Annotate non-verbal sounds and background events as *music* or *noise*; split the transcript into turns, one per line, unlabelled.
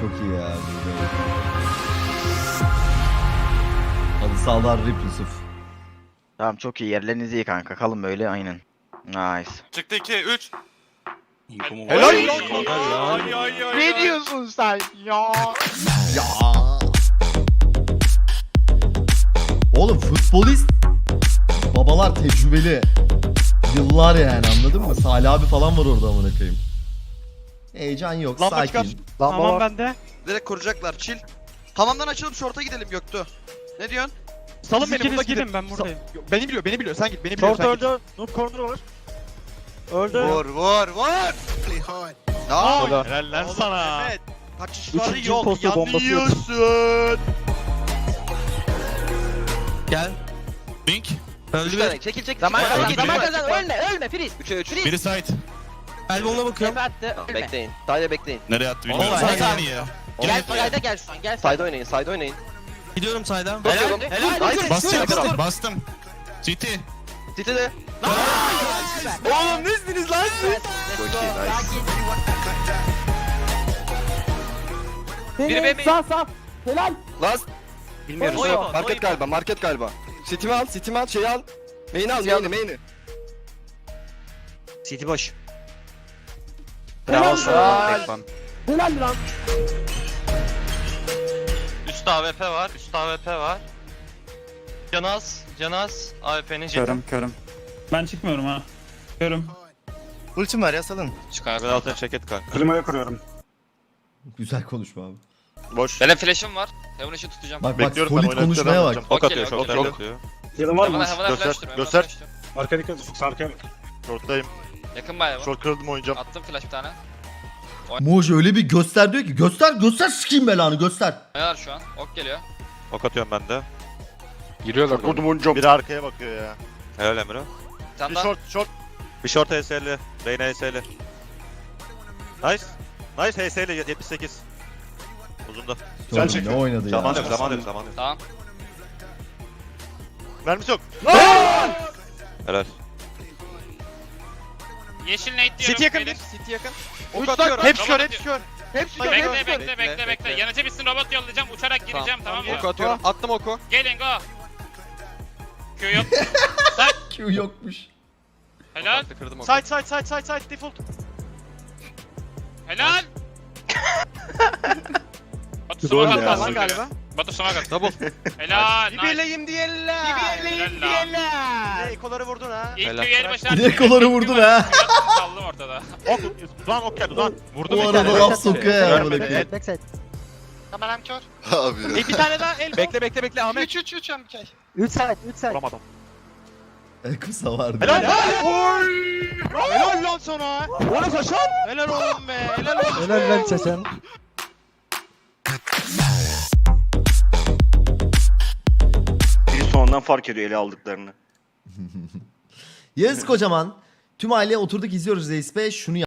Çok iyi ya. Hadi sağlar Rip Yusuf.
Tamam çok iyi yerleriniz iyi kanka kalın böyle aynen. Nice.
Çıktı 2 3.
Helal
Ne diyorsun sen ya?
Ya. Oğlum futbolist babalar tecrübeli. Yıllar yani anladın mı? Salih abi falan var orada amına koyayım. Heyecan yok,
Lamba
sakin.
çıkar.
Tamam bende.
Direkt kuracaklar chill. Hamamdan açılıp short'a gidelim Göktuğ. Ne diyorsun?
Salın
Siz
beni
burada
gidin ben buradayım.
Beni biliyor, beni biliyor. Sen git, beni biliyor.
Short
sen git.
öldü. Noob corner var. Öldü.
Vur, vur, vur.
Aa,
Nice.
Helal lan
Oğlum
sana.
Mehmet, Kaçışları
Üçüncü
yok,
posta bombası yok.
yanıyorsun.
Gel.
Bink.
Öldü bir.
Çekil, çekil.
Zaman kazan, zaman
biri.
kazan. Ölme, ölme Filiz.
3'e 3.
Filiz.
Biri side.
Elbow'una bakıyorum.
Tepe attı, ölme.
Bekleyin. Sayda bekleyin.
Nereye attı bilmiyorum.
Helal.
saniye ya.
Gel sayda gel şu an, gel
Sayda oynayın, sayda oynayın.
Gidiyorum sayda.
Helal,
helal.
Bastım bastım bastım. City.
City'de.
Oğlum nesiniz lan siz?
Çok iyi, nice.
Biri benim.
Sağ sağ.
Last. Bilmiyoruz. Market galiba, market galiba. City'mi al, City'mi al, şeyi al. Main'i al, main'i, main'i.
City boş.
Bravo sana.
Helal lan.
Üst AWP var, üst AWP var. Canaz, Canaz, AWP'nin jeti.
Körüm körüm. Ben çıkmıyorum ha. Körüm.
Ultim var ya salın.
Çıkar.
altına ceket kanka.
Klimayı kuruyorum.
Güzel konuşma abi.
Boş.
Benim flash'ım var. Heaven ışığı tutacağım.
Bak bak
Bekliyorum ben
solid
oynatacağım.
konuşmaya bak.
Ok
Okey,
atıyor,
okey,
ok atıyor,
okey.
ok atıyor.
Yılın var
Heaven'a Heaven'a
Göster,
flash dur, Heaven'a
göster.
flash dur.
Arka dikkat Fux arkaya bak.
Short'tayım.
Yakın bayağı bu.
Short kırıldım oynayacağım.
Attım flash bir tane.
Moj öyle bir göster diyor ki göster göster sikeyim belanı göster.
Ayar şu an. Ok geliyor.
Ok atıyorum ben de.
Giriyorlar. Kurdum oynayacağım.
Biri arkaya bakıyor ya. Helal Emre.
Bir tane
Bir
daha.
short, short. Bir short HS'li. Reyna HS'li. Nice. Nice HS'li 78. Uzunda.
Oğlum,
çek.
Ne oynadı
Zaman
ya.
yok, zaman yok, zaman yok.
Tamam.
Mermisi yok. Helal.
Yeşil nade diyorum.
City yakın bir,
Filiz.
City yakın. Ok atıyorum. Hepsi kör, hepsi kör. Hepsi kör.
Bekle
hepsi
bekle
kör.
bekle bekle. Yanıcı bitsin robot yollayacağım. Uçarak gireceğim tamam mı?
Oku atıyorum. Attım oku.
Gelin go. *laughs* Q yok.
Q yokmuş.
Helal.
Kırdım oku.
Side side side side side default.
Helal. *laughs* Batu smoke
ya.
Lan galiba.
Batu smoke attı.
Double.
Helal. nice.
Dibeleyim diyeller.
Dibeleyim diyeller.
Ekoları vurdun ha.
İlk
Helal.
Q yeri başına.
Bir de kolları vurdun ha.
Kaldım ortada.
Ok. Uzan ok geldi uzan. Vurdum
Bu
bir
arada laf sokuyor ya amına
Görmedim.
koyayım.
Kameram kör.
E bir tane daha el. Bekle bekle bekle Ahmet. 3 3 3 MK.
3 side 3 side.
Vuramadım.
Kısa vardı.
Helal.
Oy! Helal lan sana. O ne saçan? Helal oğlum be. Helal oğlum.
Helal lan çeşen.
Sonradan fark ediyor ele aldıklarını. *laughs*
Yağız kocaman. Tüm aile oturduk izliyoruz Reis Bey. Şunu